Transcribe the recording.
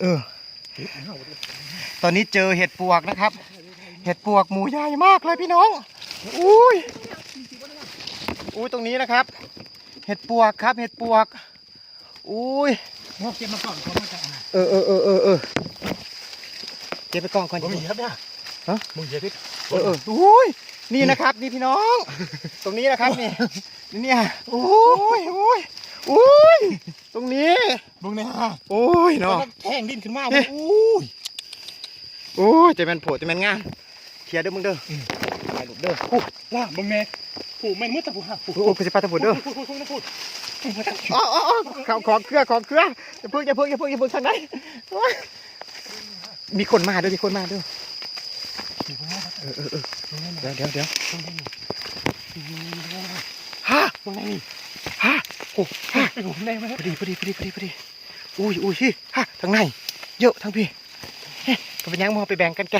เออ ตอนนี้เจอเห็ดปวกนะครับ เห็ดปวกหมูใหญ่มากเลยพี่น้อง อุ้ย อุ้ยตรงนี้นะครับ เห็ดปวกครับ เห็ดปวก อุ้ยงอกเก็บมาก่อนเขามาจะอ่านเออเออเออเออเออเก็บไปกล่องก่อนบ่มีครับเนี่ยฮะมึงอย่าพิษเออเอออุ้ยนี่นะครับ นี่พี่น้อง ตรงนี้นะครับนี่นี่เนี่ยโอ้ยโอ้ยโอ้ย ตรงนี้มึงเนี่ยโอ้ยเนาะแท่งดินขึ้นมาเอ๊ะอุ้ยโอ้ยจะเป็นโผล่จะเป็นงานเคลียร์เด้อมึงเด้อไปลูกเด้อผู้ล่ามึงเนี่ยผู้แม่นมืดแต่ผู้ห่าผู้โอ้ยกูจะไปตะบุดเด้อพูดพูดพูดพูดอ๋ออ๋ออ๋อของของเครือของเครืออย่าพึ่งอย่าพึ่งอย่าพึ่งอย่าพึ่งทางไหนโอ้ยมีคนมาด้วยมีคนมาด้วยเออเออเออเดี๋ยวเดี๋ยวเดี๋ยวฮ่ามึงไงนี่ฮ่า โอ้ฮ่าไอ้ผมแน่ไหมพอดีพอดีพอดีพอดีพอดีอุ้ยอุ้ยพี่ฮ่าทางในเยอะทางพี่เฮ้ยก็เป็นยังมองไปแบ่งกันแก